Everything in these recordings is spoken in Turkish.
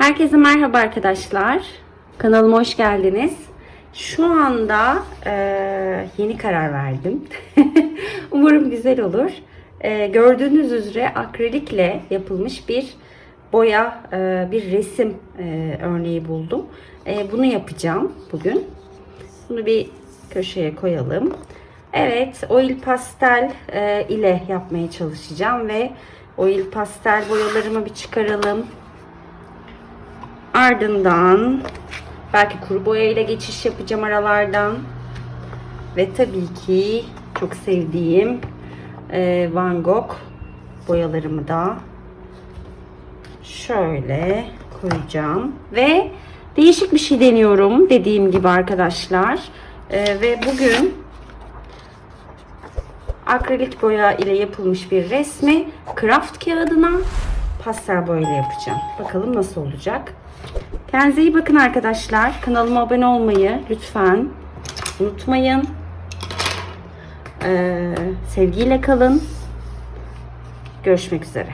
Herkese merhaba arkadaşlar. Kanalıma hoş geldiniz. Şu anda e, yeni karar verdim. Umarım güzel olur. E, gördüğünüz üzere akrilikle yapılmış bir boya, e, bir resim e, örneği buldum. E, bunu yapacağım bugün. Bunu bir köşeye koyalım. Evet, oil pastel e, ile yapmaya çalışacağım ve oil pastel boyalarımı bir çıkaralım. Ardından belki kuru boya ile geçiş yapacağım aralardan. Ve tabii ki çok sevdiğim e, Van Gogh boyalarımı da şöyle koyacağım. Ve değişik bir şey deniyorum dediğim gibi arkadaşlar. E, ve bugün akrilik boya ile yapılmış bir resmi kraft kağıdına pastel boya ile yapacağım. Bakalım nasıl olacak. Kendinize iyi bakın arkadaşlar. Kanalıma abone olmayı lütfen unutmayın. Ee, sevgiyle kalın. Görüşmek üzere.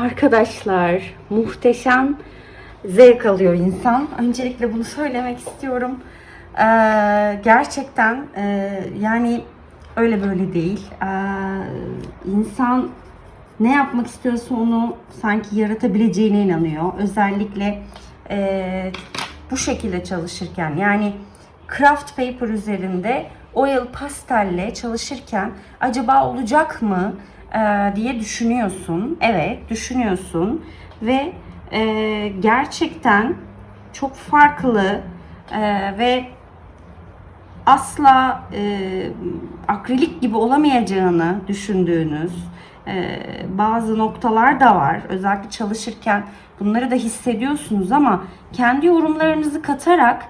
Arkadaşlar muhteşem zevk alıyor insan. Öncelikle bunu söylemek istiyorum. Ee, gerçekten e, yani öyle böyle değil. Ee, insan ne yapmak istiyorsa onu sanki yaratabileceğine inanıyor. Özellikle e, bu şekilde çalışırken yani craft paper üzerinde oil pastelle çalışırken acaba olacak mı e, diye düşünüyorsun. Evet düşünüyorsun ve e, gerçekten çok farklı e, ve asla e, akrilik gibi olamayacağını düşündüğünüz e, bazı noktalar da var. Özellikle çalışırken bunları da hissediyorsunuz ama kendi yorumlarınızı katarak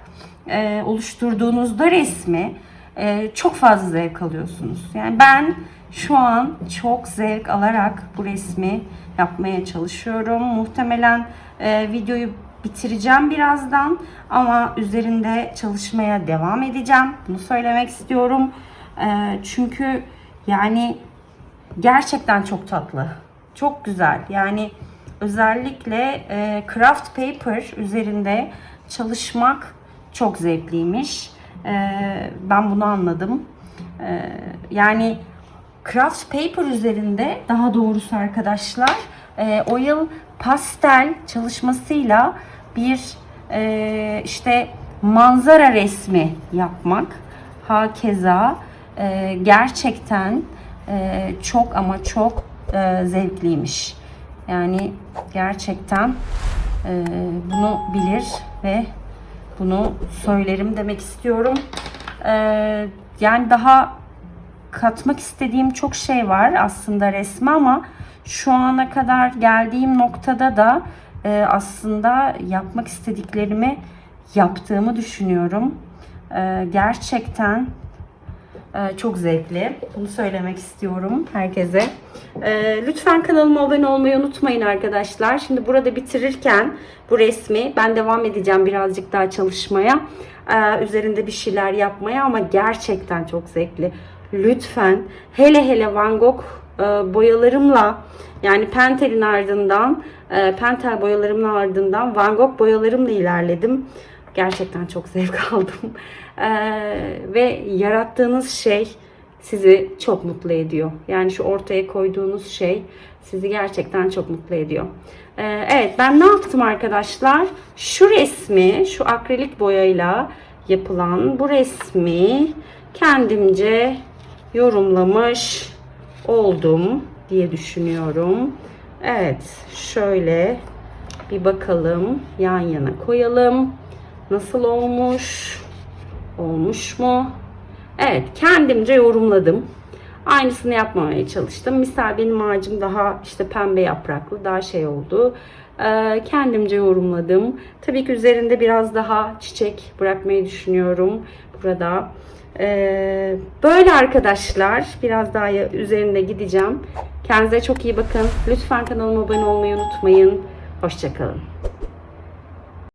e, oluşturduğunuzda resmi e, çok fazla zevk alıyorsunuz. Yani ben şu an çok zevk alarak bu resmi yapmaya çalışıyorum. Muhtemelen e, videoyu bitireceğim birazdan ama üzerinde çalışmaya devam edeceğim. Bunu söylemek istiyorum. E, çünkü yani gerçekten çok tatlı. Çok güzel. Yani özellikle e, craft paper üzerinde çalışmak çok zevkliymiş. E, ben bunu anladım. E, yani craft paper üzerinde daha doğrusu arkadaşlar e, oil pastel çalışmasıyla bir e, işte manzara resmi yapmak hakeza e, gerçekten çok ama çok zevkliymiş. Yani gerçekten bunu bilir ve bunu söylerim demek istiyorum. E, yani daha katmak istediğim çok şey var aslında resme ama şu ana kadar geldiğim noktada da e, aslında yapmak istediklerimi yaptığımı düşünüyorum. E, gerçekten e, çok zevkli. Bunu söylemek istiyorum herkese. E, lütfen kanalıma abone olmayı unutmayın arkadaşlar. Şimdi burada bitirirken bu resmi ben devam edeceğim birazcık daha çalışmaya. E, üzerinde bir şeyler yapmaya ama gerçekten çok zevkli. Lütfen hele hele Van Gogh e, boyalarımla yani Pentel'in ardından e, Pentel boyalarımın ardından Van Gogh boyalarımla ilerledim. Gerçekten çok zevk aldım. E, ve yarattığınız şey sizi çok mutlu ediyor. Yani şu ortaya koyduğunuz şey sizi gerçekten çok mutlu ediyor. E, evet ben ne yaptım arkadaşlar? Şu resmi şu akrilik boyayla yapılan bu resmi kendimce yorumlamış oldum diye düşünüyorum. Evet, şöyle bir bakalım. Yan yana koyalım. Nasıl olmuş? Olmuş mu? Evet, kendimce yorumladım. Aynısını yapmamaya çalıştım. Misal benim ağacım daha işte pembe yapraklı, daha şey oldu. Ee, kendimce yorumladım. Tabii ki üzerinde biraz daha çiçek bırakmayı düşünüyorum burada. Ee, böyle arkadaşlar. Biraz daha üzerinde gideceğim. Kendinize çok iyi bakın. Lütfen kanalıma abone olmayı unutmayın. Hoşçakalın.